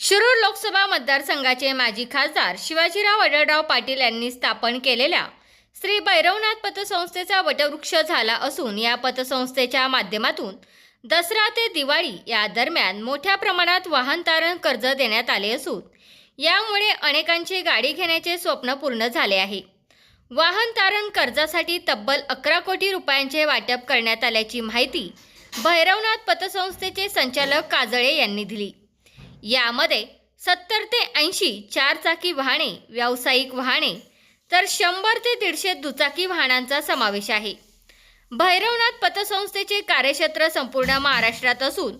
शिरूर लोकसभा मतदारसंघाचे माजी खासदार शिवाजीराव अडळराव पाटील यांनी स्थापन केलेल्या श्री भैरवनाथ पतसंस्थेचा वटवृक्ष झाला असून या पतसंस्थेच्या माध्यमातून दसरा ते दिवाळी या दरम्यान मोठ्या प्रमाणात वाहन तारण कर्ज देण्यात आले असून यामुळे अनेकांची गाडी घेण्याचे स्वप्न पूर्ण झाले आहे. वाहन तारण कर्जासाठी तब्बल अकरा कोटी रुपयांचे वाटप करण्यात आल्याची माहिती भैरवनाथ पतसंस्थेचे संचालक काजळे यांनी दिली. यामध्ये सत्तर ते ऐंशी चारचाकी वाहने व्यावसायिक वाहने तर शंभर ते दीडशे दुचाकी वाहनांचा समावेश आहे. भैरवनाथ पतसंस्थेचे कार्यक्षेत्र संपूर्ण महाराष्ट्रात असून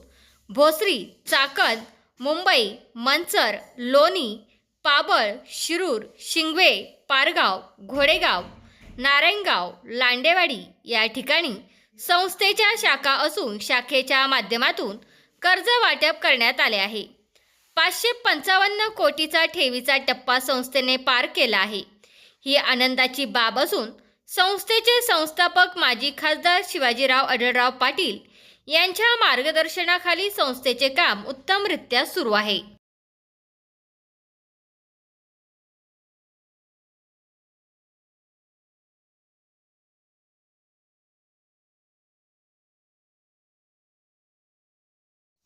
भोसरी चाकण मुंबई मंचर लोणी पाबळ शिरूर शिंगवे पारगाव घोडेगाव नारायणगाव लांडेवाडी या ठिकाणी संस्थेच्या शाखा असून शाखेच्या माध्यमातून कर्ज वाटप करण्यात आले आहे. पाचशे पंचावन्न कोटीचा ठेवीचा टप्पा संस्थेने पार केला आहे. ही आनंदाची बाब असून संस्थेचे संस्थापक माजी खासदार शिवाजीराव अडळराव पाटील यांच्या मार्गदर्शनाखाली संस्थेचे काम उत्तमरित्या सुरू आहे.